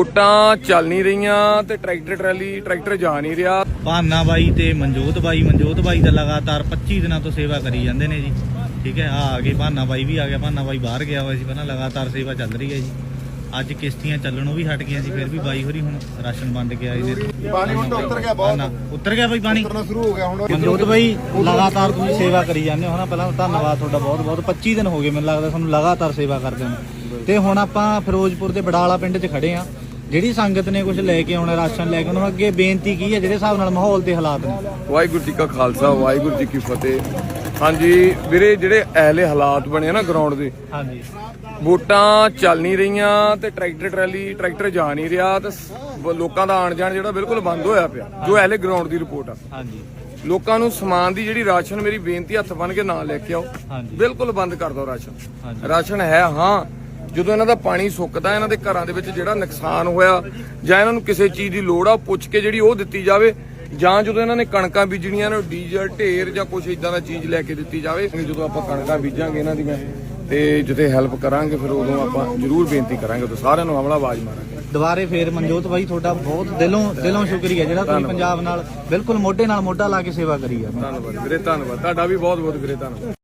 ਵੋਟਾਂ ਚੱਲ ਨਹੀਂ ਰਹੀਆਂ ਤੇ ਟਰੈਕਟਰ ਟਰਾਲੀ ਟਰੈਕਟਰ ਜਾ ਨਹੀਂ ਰਿਹਾ। ਭਾਨਾ ਬਾਈ ਤੇ ਮਨਜੋਤ ਬਾਈ ਮਨਜੋਤ ਬਾਈ ਦਾ ਲਗਾਤਾਰ 25 ਦਿਨਾਂ ਤੋਂ ਸੇਵਾ ਕਰੀ ਜਾਂਦੇ ਨੇ ਜੀ। ਠੀਕ ਹੈ ਆ ਆ ਗਏ ਭਾਨਾ ਬਾਈ ਵੀ ਆ ਗਿਆ ਭਾਨਾ ਬਾਈ ਬਾਹਰ ਗਿਆ ਹੋਇਆ ਸੀ ਪਹਿਲਾਂ ਲਗਾਤਾਰ ਸੇਵਾ ਚੱਲ ਰਹੀ ਹੈ ਜੀ। ਅੱਜ ਕਿਸ਼ਤੀਆਂ ਚੱਲਣੋਂ ਵੀ ਹਟ ਗਈਆਂ ਸੀ ਫਿਰ ਵੀ ਬਾਈ ਹੋਰੀ ਹੁਣ ਰਾਸ਼ਨ ਵੰਡ ਕੇ ਆਏ ਨੇ। ਪਾਣੀ ਹੁਣ ਉੱਤਰ ਗਿਆ ਬਹੁਤ। ਉੱਤਰ ਗਿਆ ਬਾਈ ਪਾਣੀ? ਉਤਰਨਾ ਸ਼ੁਰੂ ਹੋ ਗਿਆ ਹੁਣ। ਮਨਜੋਤ ਬਾਈ ਲਗਾਤਾਰ ਤੁਸੀਂ ਸੇਵਾ ਕਰੀ ਜਾਂਦੇ ਹੋ ਨਾ ਪਹਿਲਾਂ ਧੰਨਵਾਦ ਤੁਹਾਡਾ ਬਹੁਤ ਬਹੁਤ। 25 ਦਿਨ ਹੋ ਗਏ ਮੈਨੂੰ ਲੱਗਦਾ ਤੁਹਾਨੂੰ ਲਗਾਤਾਰ ਸੇਵਾ ਕਰਦੇ ਨੂੰ। ਤੇ ਹੁਣ ਆਪਾਂ ਫਿਰੋਜ਼ਪੁਰ ਦੇ ਬਡਾਲਾ ਪਿੰਡ 'ਚ ਖੜੇ ਆ ਜਿਹੜੀ ਸੰਗਤ ਨੇ ਕੁਝ ਲੈ ਕੇ ਆਉਣਾ ਰਾਸ਼ਨ ਲੈ ਕੇ ਆਉਣਾ ਅੱਗੇ ਬੇਨਤੀ ਕੀ ਹੈ ਜਿਹੜੇ ਹਿਸਾਬ ਨਾਲ ਮਾਹੌਲ ਤੇ ਹਾਲਾਤ ਨੇ? ਵਾਹਿਗੁਰੂ ਜੀ ਕਾ ਖਾਲਸਾ ਵਾਹਿਗੁਰੂ ਜੀ ਕੀ ਫਤਿਹ। ਹਾਂਜੀ ਵੀਰੇ ਜਿਹੜੇ ਐਲੇ ਹਾਲਾਤ ਬਣੇ ਆ ਨਾ ਗਰਾਊਂਡ ਦੇ ਹਾਂਜੀ। ਵੋਟਾਂ ਚੱਲ ਨਹੀਂ ਰਹੀਆਂ ਤੇ ਟਰੈਕਟਰ ਟਰਾਲੀ ਟਰੈਕਟਰ ਜਾ ਨਹੀਂ ਰਿਹਾ ਤੇ ਲੋਕਾਂ ਦਾ ਆਣ ਜਾਣ ਜਿਹੜਾ ਬਿਲਕੁਲ ਬੰਦ ਹੋਇਆ ਪਿਆ ਜੋ ਐਲੇ ਗਰਾਊਂਡ ਦੀ ਰਿਪੋਰਟ ਆ। ਹਾਂਜੀ। ਲੋਕਾਂ ਨੂੰ ਸਮਾਨ ਦੀ ਜਿਹੜੀ ਰਾਸ਼ਨ ਮੇਰੀ ਬੇਨਤੀ ਹੱਥ ਬੰਨ ਕੇ ਨਾ ਲੈ ਕੇ ਆਓ। ਬਿਲਕੁਲ ਬੰਦ ਕਰ ਦਿਓ ਰਾਸ਼ਨ। ਰਾਸ਼ਨ ਹੈ ਹਾਂ ਜਦੋਂ ਇਹਨਾਂ ਦਾ ਪਾਣੀ ਸੁੱਕਦਾ ਇਹਨਾਂ ਦੇ ਘਰਾਂ ਦੇ ਵਿੱਚ ਜਿਹੜਾ ਨੁਕਸਾਨ ਹੋਇਆ ਜਾਂ ਇਹਨਾਂ ਨੂੰ ਕਿਸੇ ਚੀਜ਼ ਦੀ ਲੋੜ ਆ ਪੁੱਛ ਕੇ ਜਿਹੜੀ ਉਹ ਦਿੱਤੀ ਜਾਵੇ ਜਾਂ ਜਦੋਂ ਇਹਨਾਂ ਨੇ ਕਣਕਾਂ ਬੀਜਣੀਆਂ ਨੇ ਡੀਜ਼ਲ ਢੇਰ ਜਾਂ ਕੁਝ ਇਦਾਂ ਦਾ ਚੀਜ਼ ਲੈ ਕੇ ਦਿੱਤੀ ਜਾਵੇ ਜਦੋਂ ਆਪਾਂ ਕਣਕਾਂ ਬੀਜਾਂਗੇ ਇਹਨਾਂ ਦੀਆਂ ਤੇ ਜਿੱਥੇ ਹੈਲਪ ਕਰਾਂਗੇ ਫਿਰ ਉਦੋਂ ਆਪਾਂ ਜ਼ਰੂਰ ਬੇਨਤੀ ਕਰਾਂਗੇ ਉਦੋਂ ਸਾਰਿਆਂ ਨੂੰ ਹਮਲਾ ਆਵਾਜ਼ ਮਾਰਾਂਗੇ। ਦੁਬਾਰੇ ਫੇਰ ਮਨਜੋਤ ਬਾਈ ਤੁਹਾਡਾ ਬਹੁਤ ਦਿਲੋਂ ਦਿਲੋਂ ਸ਼ੁਕਰੀਆ ਜਿਹੜਾ ਤੁਸੀਂ ਪੰਜਾਬ ਨਾਲ ਬਿਲਕੁਲ ਮੋਢੇ ਨਾਲ ਮੋਢਾ ਲਾ ਕੇ ਸੇਵਾ ਕਰੀ ਆ। ਧੰਨਵਾਦ ਵੀਰੇ ਧੰਨਵਾਦ। ਤੁਹਾਡਾ ਵੀ ਬਹੁਤ ਬਹੁਤ ਵੀਰੇ ਧੰਨਵਾਦ।